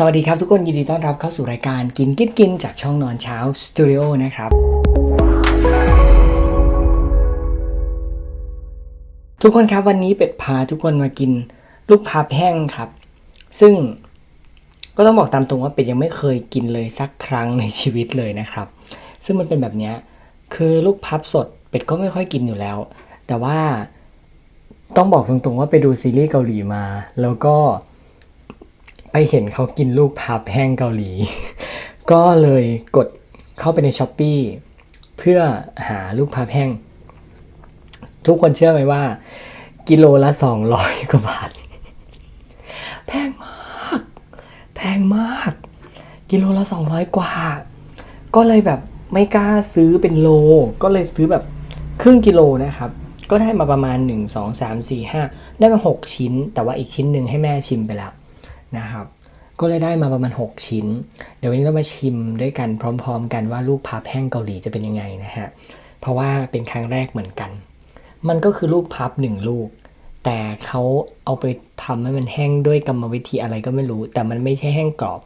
สวัสดีครับทุกคนยินดีต้อนรับเข้าสู่รายการกินกินกินจากช่องนอนเช้าสตูดิโอนะครับทุกคนครับวันนี้เป็ดพาทุกคนมากินลูกพับแห้งครับ ซึ่งก็ต้องบอกตามตรงว่าเป็ดยังไม่เคยกินเลยสักครั้งในชีวิตเลยนะครับ ซึ่งมันเป็นแบบนี้คือลูกพับสดเป็ดก็ไม่ค่อยกินอยู่แล้ว แต่ว่าต้องบอกตรงๆว่าไปดูซีรีส์เกาหลีมา แล้วก็ ไปเห็นเขากินลูกพับแห้งเกาหลี ก็เลยกดเข้าไปในช้อปปีเพื่อหาลูกพับแห้ง ทุกคนเชื่อไหมว่า กิโลละสองร้อยกว่าบาท แพงมาก แพงมาก กิโลละสองร้อยกว่า ก็เลยแบบไม่กล้าซื้อเป็นโล ก็เลยซื้อแบบครึ่งกิโลนะครับก็ได้มาประมาณ 1 2 3 4 5 ได้มา 6 ชิ้น แต่ว่าอีกชิ้นหนึ่งให้แม่ชิมไปแล้ว นะครับ ก็เลยได้มาประมาณ 6 ชิ้น เดี๋ยววันนี้ก็มาชิมด้วยกันพร้อม ๆ กันว่าลูกพับแห้งเกาหลีจะเป็นยังไงนะฮะ เพราะว่าเป็นครั้งแรกเหมือนกัน มันก็คือลูกพับหนึ่งลูก แต่เขาเอาไปทำให้มันแห้งด้วยกรรมวิธีอะไรก็ไม่รู้ แต่มันไม่ใช่แห้งกรอบ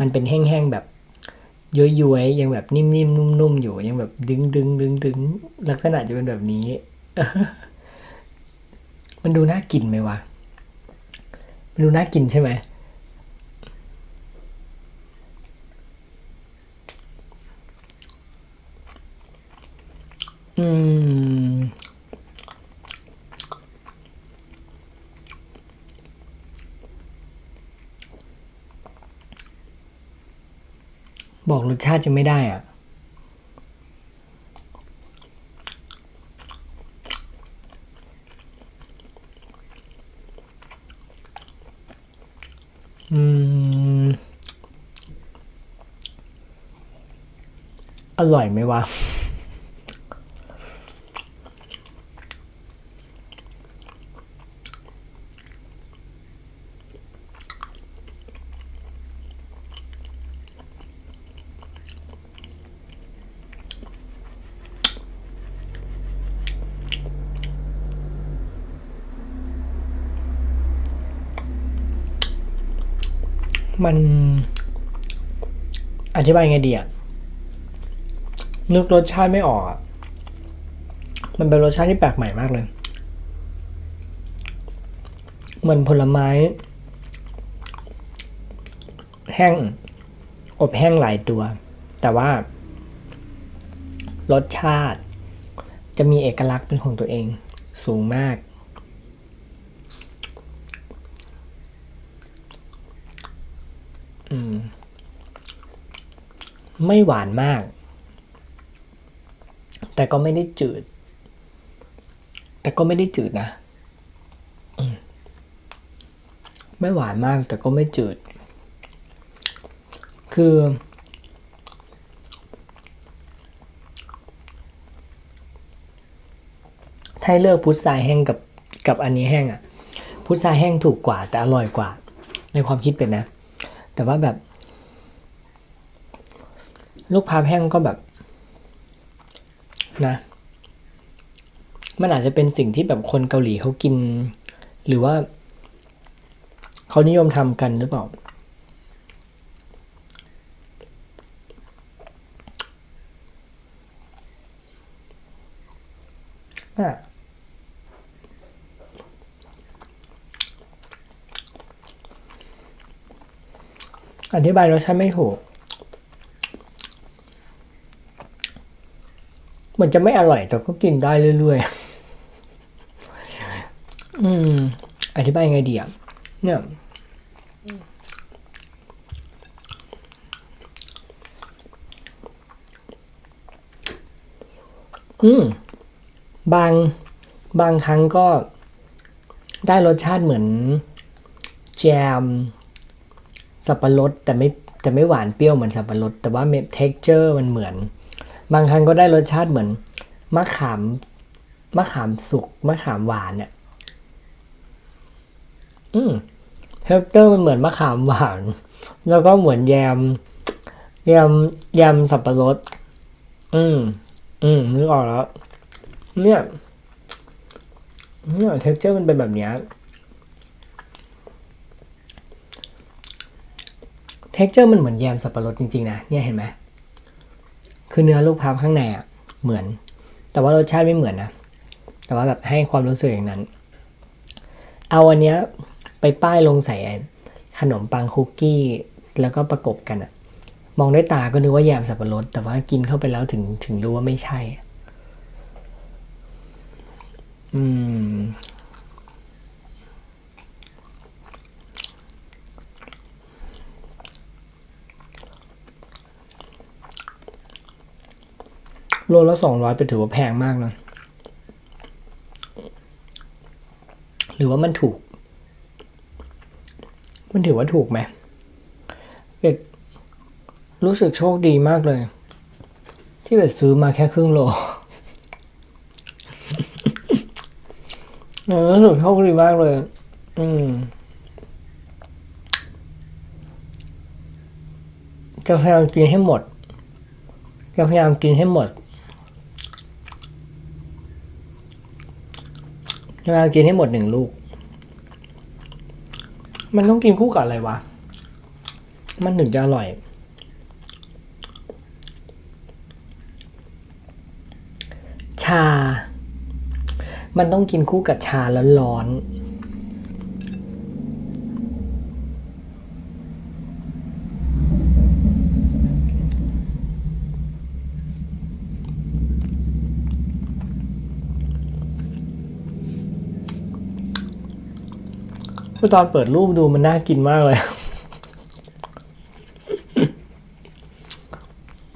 มันเป็นแห้งๆแบบย้วยๆยังแบบนิ่มๆนุ่มๆอยู่ยังแบบดึงดึงดึงดึงลักษณะจะเป็นแบบนี้ มันดูน่ากินไหมวะ มันดูน่ากินใช่ไหม อืม บอกรสชาติจะไม่ได้อะ อืม อร่อยไหมวะ มันอธิบายไงดีอะนึกรสชาติไม่ออกอะมันเป็นรสชาติที่แปลกใหม่มากเลย เหมือนผลไม้ แห้ง อบแห้งหลายตัว แต่ว่ารสชาติจะมีเอกลักษณ์เป็นของตัวเองสูงมาก ไม่หวานมาก แต่ก็ไม่ได้จืด แต่ก็ไม่ได้จืดนะ ไม่หวานมากแต่ก็ไม่จืด คือ ถ้าให้เลือกพุทรายแห้งกับกับอันนี้แห้งอะพุทราแห้งถูกกว่าแต่อร่อยกว่า ในความคิดเป็นนะ แต่ว่าแบบ ลูกพาแห้งก็แบบนะ มันอาจจะเป็นสิ่งที่แบบคนเกาหลีเขากิน หรือว่าเขานิยมทำกันหรือเปล่าอะอธิบายรสชาติไม่ถูก เห มือนจะไม่อร่อย แต่ก็กินได้เรื่อยๆ อืม อธิบายยังไงดีอะ เนี่ยอืม บางบางครั้งก็ได้รสชาติเหมือน แจม สับปะรดแต่ไม่แต่ไม่หวานเปรี้ยวเหมือนสับปะรด แต่ว่าเท็กเจอร์มันเหมือน บางครั้งก็ได้รสชาติเหมือนมะขามมะขามสุกมะขามหวานเนี่ย อืมเท็กเจอร์มันเหมือนมะขามหวาน แล้วก็เหมือนแยมแยมแยมสับปะรด อืม อืมนึกออกแล้ว เนี่ยเนี่ยเท็กเจอร์มันเป็นแบบนี้เท็กเจอร์มันเหมือนแยมสับปะรดจริงๆนะ เนี่ยเห็นไหม คือเนื้อลูกพร้าวข้างในอะเหมือน แต่ว่ารสชาติไม่เหมือนนะ แต่ว่าแบบให้ความรู้สึกอย่างนั้น เอาอันเนี้ยไปป้ายลงใส่ขนมปังคุกกี้ แล้วก็ประกบกันอะมองด้วยตาก็นึกว่าแยมสับปะรด แต่ว่ากินเข้าไปแล้วถึงถึงรู้ว่าไม่ใช่ อืม โลละสองร้อยไปถือว่าแพงมากนะหรือว่ามันถูก มันถือว่าถูกไหมเป็ดรู้สึกโชคดีมากเลย ที่เป็ดซื้อมาแค่ครึ่งโลเออรู้สึกโชคดีมากเลย อืมจะพยายามกินให้หมดจะพยายามกินให้หมด จะพยายามกินให้หมดหนึ่งลูก มันต้องกินคู่กับอะไรวะ มันถึงจะอร่อย ชา มันต้องกินคู่กับชาร้อนๆ คือตอนเปิดรูปดูมันน่ากินมากเลย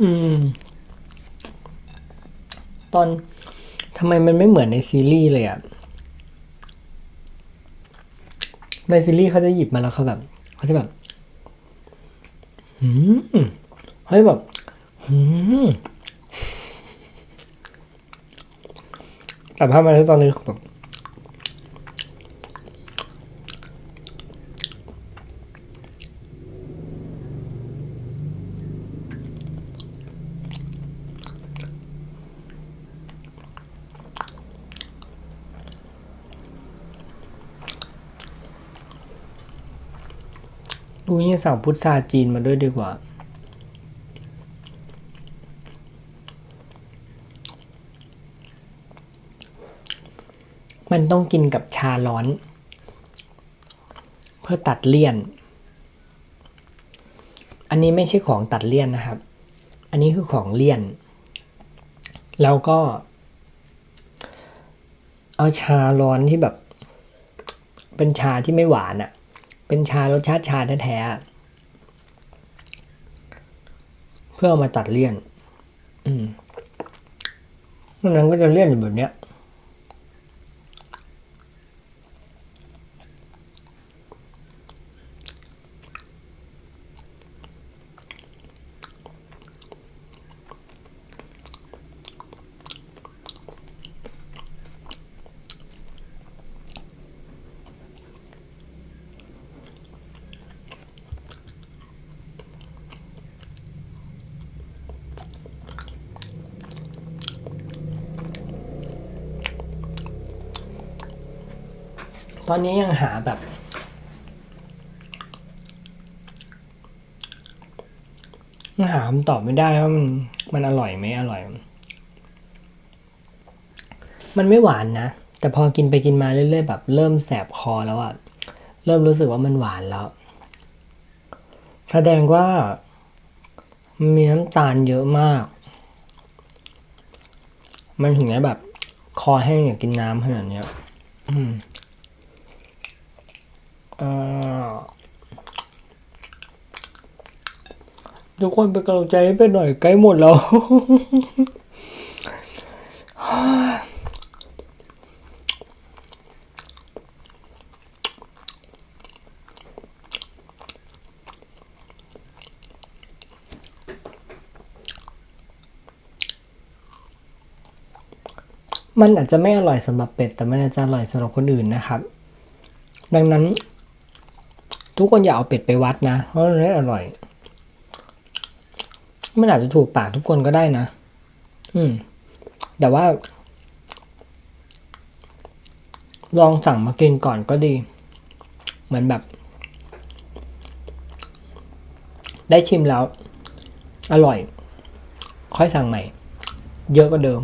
อืม ตอนทำไมมันไม่เหมือนในซีรีส์เลยอะในซีรีส์เขาจะหยิบมาแล้วเขาแบบเขาจะแบบหืมเฮ้ยแบบหืมแต่ภาพมาตอนนี้แบบ ดูนี่สั่งพุทราจีนมาด้วยดีกว่า มันต้องกินกับชาร้อน เพื่อตัดเลี่ยน อันนี้ไม่ใช่ของตัดเลี่ยนนะครับ อันนี้คือของเลี่ยน แล้วก็ เอาชาร้อนที่แบบ เป็นชาที่ไม่หวานอะ่ะ เป็นชารสชาติชาแท้ๆเพื่อเอามาตัดเลี่ยน อืมนั้นก็จะเลี่ยนอยู่แบบเนี้ย ตอนนี้ยังหาแบบยังหาคำตอบไม่ได้ว่ามันมันอร่อยไหมอร่อย มันไม่หวานนะ แต่พอกินไปกินมาเรื่อยๆแบบ เริ่มแสบคอแล้วอะเริ่มรู้สึกว่ามันหวานแล้ว แสดงว่ามีน้ำตาลเยอะมาก มันถึงได้แบบ คอแห้งอยากกินน้ำขนาดเนี้ยอืม ทุกคนเป็นกำลังใจให้เป็นหน่อยใกล้หมดแล้ว มันอาจจะไม่อร่อยสำหรับเป็ด แต่มันอาจจะอร่อยสำหรับคนอื่นนะครับ ดังนั้น ทุกคนอย่าเอาเป็ดไปวัดนะ เพราะมันไม่อร่อย มันอาจจะถูกปากทุกคนก็ได้นะ อืม แต่ว่า ลองสั่งมากินก่อนก็ดี เหมือนแบบ ได้ชิมแล้ว อร่อย ค่อยสั่งใหม่ เยอะกว่าเดิม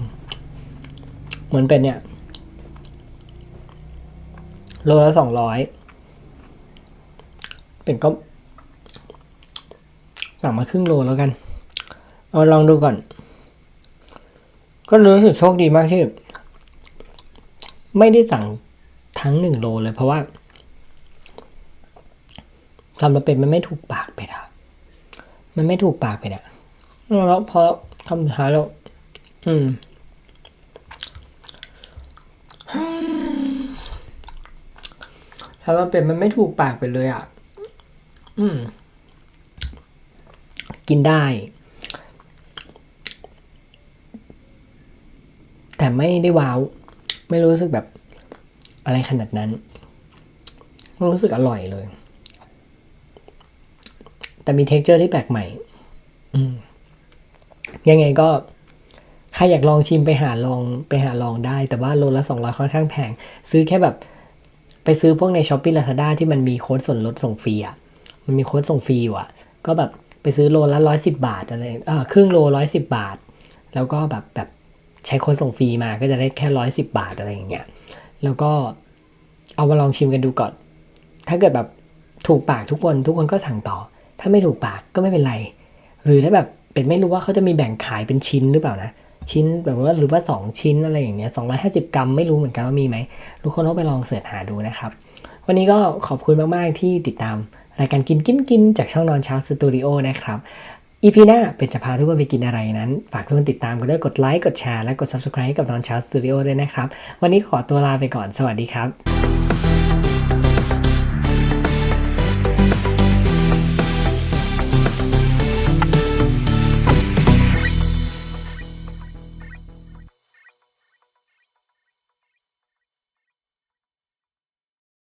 เหมือนเป็นเนี่ย โลละสองร้อย เป็นก็สั่งมาครึ่งโลแล้วกัน เอาลองดูก่อน ก็รู้สึกโชคดีมากที่ไม่ได้สั่งทั้งหนึ่งโลเลยเพราะว่าทำมาเป็นมันไม่ถูกปากไปอะมันไม่ถูกปากไปอะแล้วพอทำสุดท้ายแล้ว อืมทำมาเป็นมันไม่ถูกปากไปเลยอะ อืม กินได้ แต่ไม่ได้ว้าว ไม่รู้สึกแบบอะไรขนาดนั้น รู้สึกอร่อยเลย แต่มีเท็กเจอร์ที่แปลกใหม่ อืม ยังไงก็ใครอยากลองชิมไปหาลองไปหาลองได้ แต่ว่าโลละสองร้อยค่อนข้างแพง ซื้อแค่แบบ ไปซื้อพวกในช้อปปี้ลาซาด้าที่มันมีโค้ดส่วนลดส่งฟรีอะ มันมีโค้ดส่งฟรีอยู่อะก็แบบไปซื้อโลละร้อยสิบาทอะไรเออครึ่งโลร้อยสิบาท แล้วก็แบบแบบใช้โค้ดส่งฟรีมาก็จะได้แค่ร้อยสิบาทอะไรอย่างเงี้ยแล้วก็เอามาลองชิมกันดูก่อน ถ้าเกิดแบบถูกปากทุกคนทุกคนก็สั่งต่อ ถ้าไม่ถูกปากก็ไม่เป็นไร หรือถ้าแบบเป็นไม่รู้ว่าเขาจะมีแบ่งขายเป็นชิ้นหรือเปล่านะชิ้นแบบว่าหรือว่าสองชิ้นอะไรอย่างเงี้ยสองร้อยห้าสิบกรัมไม่รู้เหมือนกันว่ามีไหมทุกคนต้องไปลองเสิร์ชหาดูนะครับ วันนี้ก็ขอบคุณมาก ๆ ที่ติดตาม รายการกินกินกินจากช่องนอนเช้าสตูดิโอนะครับอีพีหน้าเป็นจะพาทุกคนไปกินอะไรนั้น ฝากทุกคนติดตามกันด้วยกดไลค์กดแชร์และกด subscribe กับนอนเช้าสตูดิโอด้วยนะครับ วันนี้ขอตัวลาไปก่อนสวัสดีครับ